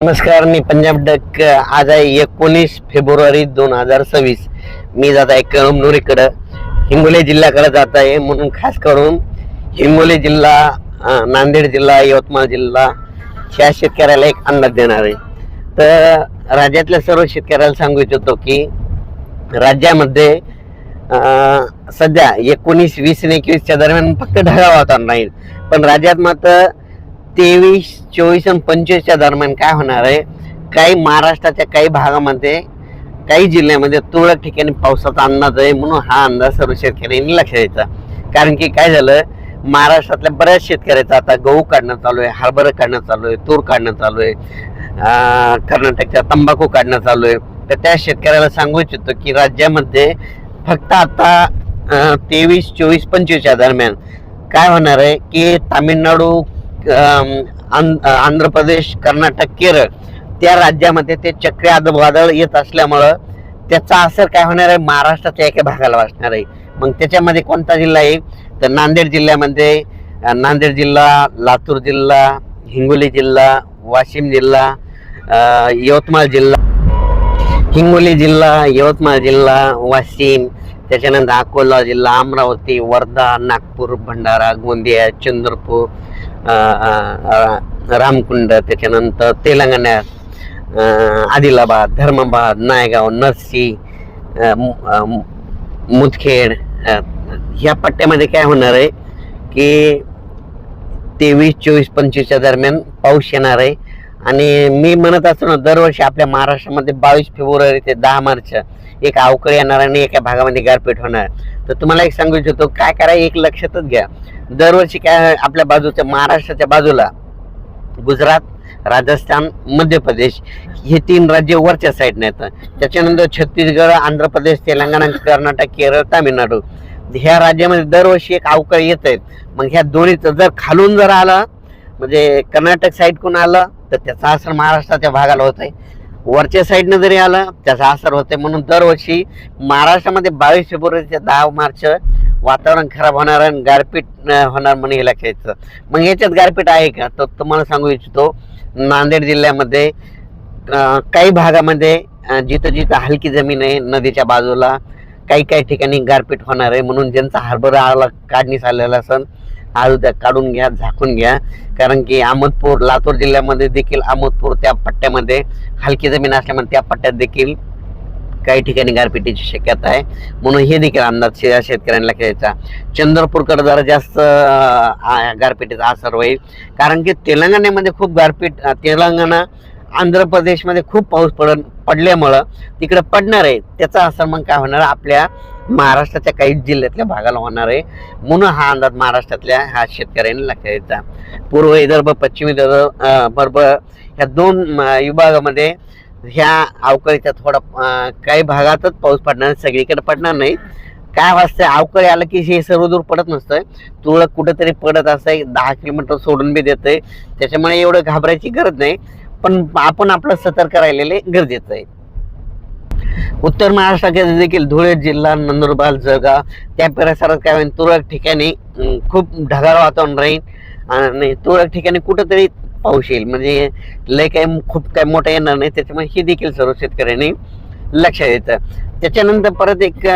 नमस्कार मी पंजाब डक आज आहे एकोणीस फेब्रुवारी दोन हजार सव्वीस. मी जात आहे कळमनुरीकडं हिंगोली जिल्ह्याकडे जात आहे म्हणून खास करून हिंगोली जिल्हा नांदेड जिल्हा यवतमाळ जिल्हा ह्या शेतकऱ्याला एक अंदाज देणार आहे. तर राज्यातल्या सर्व शेतकऱ्याला सांगू इच्छितो की राज्यामध्ये सध्या एकोणीस वीस आणि एकवीसच्या दरम्यान फक्त ढगाळ वातावरण राहील. पण राज्यात मात्र तेवीस चोवीस आणि पंचवीसच्या दरम्यान काय होणार आहे? काही महाराष्ट्राच्या काही भागामध्ये काही जिल्ह्यामध्ये तुरळक ठिकाणी पावसाचा अंदाज आहे म्हणून हा अंदाज सर्व शेतकऱ्यांनी लक्ष द्यायचा. कारण की काय झालं? महाराष्ट्रातल्या बऱ्याच शेतकऱ्याचा आता गहू काढणं चालू आहे हरभरा काढणं चालू आहे तूर काढणं चालू आहे कर्नाटकच्या तंबाखू काढणं चालू आहे. तर त्या शेतकऱ्याला सांगू इच्छितो की राज्यामध्ये फक्त आता तेवीस चोवीस पंचवीसच्या दरम्यान काय होणार आहे की तामिळनाडू आंध्र प्रदेश कर्नाटक केरळ त्या राज्यामध्ये ते चक्री वादळ येत असल्यामुळं त्याचा असर काय होणार आहे? महाराष्ट्राच्या एका भागाला वाचणार आहे. मग त्याच्यामध्ये कोणता जिल्हा आहे? तर नांदेड जिल्ह्यामध्ये नांदेड जिल्हा लातूर जिल्हा हिंगोली जिल्हा वाशिम जिल्हा यवतमाळ जिल्हा हिंगोली जिल्हा यवतमाळ जिल्हा वाशिम त्याच्यानंतर अकोला जिल्हा अमरावती वर्धा नागपूर भंडारा गोंदिया चंद्रपूर रामकुंड त्याच्यानंतर तेलंगणा आदिलाबाद धर्माबाद नायगाव नरसी मुदखेड ह्या पट्ट्यामध्ये काय होणार आहे की तेवीस चोवीस पंचवीसच्या दरम्यान पाऊस येणार आहे. आणि मी म्हणत असतो ना दरवर्षी आपल्या महाराष्ट्रामध्ये बावीस फेब्रुवारी ते दहा मार्च एक अवकळ येणार आणि एका भागामध्ये गारपीट होणार. तर तुम्हाला एक सांगू इच्छितो काय करा एक लक्षातच घ्या. दरवर्षी काय आपल्या बाजूच्या महाराष्ट्राच्या बाजूला गुजरात राजस्थान मध्य प्रदेश हे तीन राज्य वरच्या साईडने येतं. त्याच्यानंतर छत्तीसगड आंध्र प्रदेश तेलंगणा कर्नाटक केरळ तामिळनाडू. ह्या राज्यामध्ये दरवर्षी एक अवकाळ येत आहेत मग ह्या दोन्हीचं जर खालून जर आलं म्हणजे कर्नाटक साईडकडून आलं तर त्याचा असर महाराष्ट्राच्या भागाला होत आहे वरच्या साईडनं जरी आलं त्याचा असर होते. म्हणून दरवर्षी महाराष्ट्रामध्ये बावीस फेब्रुवारी ते दहा मार्च वातावरण खराब होणार आणि गारपीट होणार म्हणून हे लक्षात मग याच्यात गारपीट आहे का? तर तुम्हाला सांगू इच्छितो नांदेड जिल्ह्यामध्ये काही भागामध्ये जिथं जिथं हलकी जमीन आहे नदीच्या बाजूला काही काही ठिकाणी गारपीट होणार आहे. म्हणून ज्यांचा हरभरा आला काढणीस आलेला सण आळू त्या काढून घ्या झाकून घ्या. कारण की अहमदपूर लातूर जिल्ह्यामध्ये देखील अहमदपूर त्या पट्ट्यामध्ये हलकी जमीन असल्यामुळे त्या पट्ट्यात देखील काही ठिकाणी गारपिटीची शक्यता आहे. म्हणून हे देखील अंदाज शेतकऱ्यांना खेळायचा. चंद्रपूरकडे जरा जास्त गारपिटीचा असर होईल. कारण की तेलंगणामध्ये खूप गारपीट तेलंगणा आंध्र प्रदेशमध्ये खूप पाऊस पड पडल्यामुळं तिकडे पडणार आहे. त्याचा असर मग काय होणार? आपल्या महाराष्ट्राच्या काही जिल्ह्यातल्या भागाला होणार आहे. म्हणून हा अंदाज महाराष्ट्रातल्या हा शेतकऱ्यांनी लक्षात द्यायचा पूर्व विदर्भ पश्चिम विदर्भ बरोबर ह्या दोन विभागामध्ये ह्या अवकाळीचा थोडा काही भागातच पाऊस पडणार सगळीकडे पडणार नाही. काय वाजतं अवकाळी आलं की हे सर्व दूर पडत नसतं तुळक कुठंतरी पडत असं दहा किलोमीटर सोडून बी देतंय. त्याच्यामुळे एवढं घाबरायची गरज नाही. पण आपण आपलं सतर्क राहिलेले गरजेचं आहे. उत्तर महाराष्ट्राच्या देखील धुळे जिल्हा नंदुरबार जळगाव त्या परिसरात काय होईल तुरळक ठिकाणी खूप ढगाळ वातावरण राहील. आणि तुरळक ठिकाणी कुठंतरी पाऊस येईल. म्हणजे लय काही खूप काही मोठं येणार नाही. त्याच्यामुळे हे देखील सर्व शेतकऱ्यांनी लक्षात येतं. त्याच्यानंतर परत एक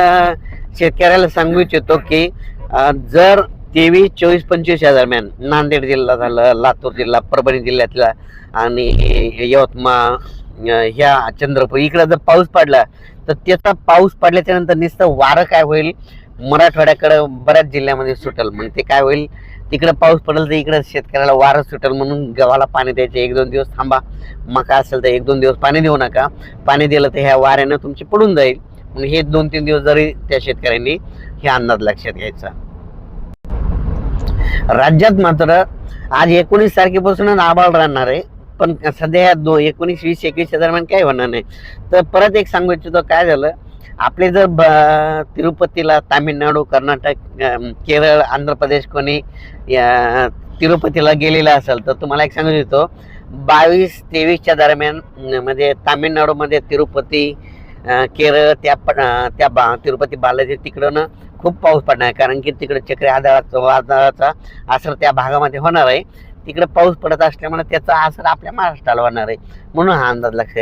शेतकऱ्याला सांगू इच्छितो की जर तेवीस चोवीस पंचवीसच्या दरम्यान नांदेड जिल्हा झालं लातूर जिल्हा परभणी जिल्ह्यातला आणि यवतमाळ ह्या चंद्रपूर. इकडं जर पाऊस पडला तर त्याचा पाऊस पडल्याच्या नंतर नुसतं वारं काय होईल? मराठवाड्याकडं बऱ्याच जिल्ह्यामध्ये सुटल. मग ते काय होईल? तिकडं पाऊस पडेल तर इकडं शेतकऱ्याला वारं सुटेल म्हणून गव्हाला पाणी द्यायचे. एक दोन दिवस थांबा. मका असेल तर एक दोन दिवस पाणी देऊ नका. पाणी दिलं तर ह्या वाऱ्यानं तुमची पडून जाईल. म्हणून हे दोन तीन दिवस जरी त्या शेतकऱ्यांनी हे अंदाज लक्षात घ्यायचा. राज्यात मात्र आज एकोणीस तारखेपासूनच आभाळ राहणार आहे. पण सध्या दो एकोणीस वीस एकवीसच्या दरम्यान काही होणार नाही. तर परत एक सांगू इच्छितो काय झालं? आपले जर ब- तिरुपतीला तामिळनाडू कर्नाटक केरळ आंध्र प्रदेश कोणी या, तिरुपतीला गेलेला असेल तर तुम्हाला एक सांगू इच्छितो बावीस तेवीसच्या दरम्यान म्हणजे तामिळनाडूमध्ये तिरुपती केरळ त्या प- त्या बा तिरुपती बालाजी तिकडं ना खूप पाऊस पडणार आहे कारण की तिकडे चक्री आधाराचा वादळाचा असर त्या भागामध्ये होणार आहे. तिकडे पाऊस पडत असल्यामुळे त्याचा असर आपल्या महाराष्ट्राला होणार आहे. म्हणून हा अंदाज लक्षात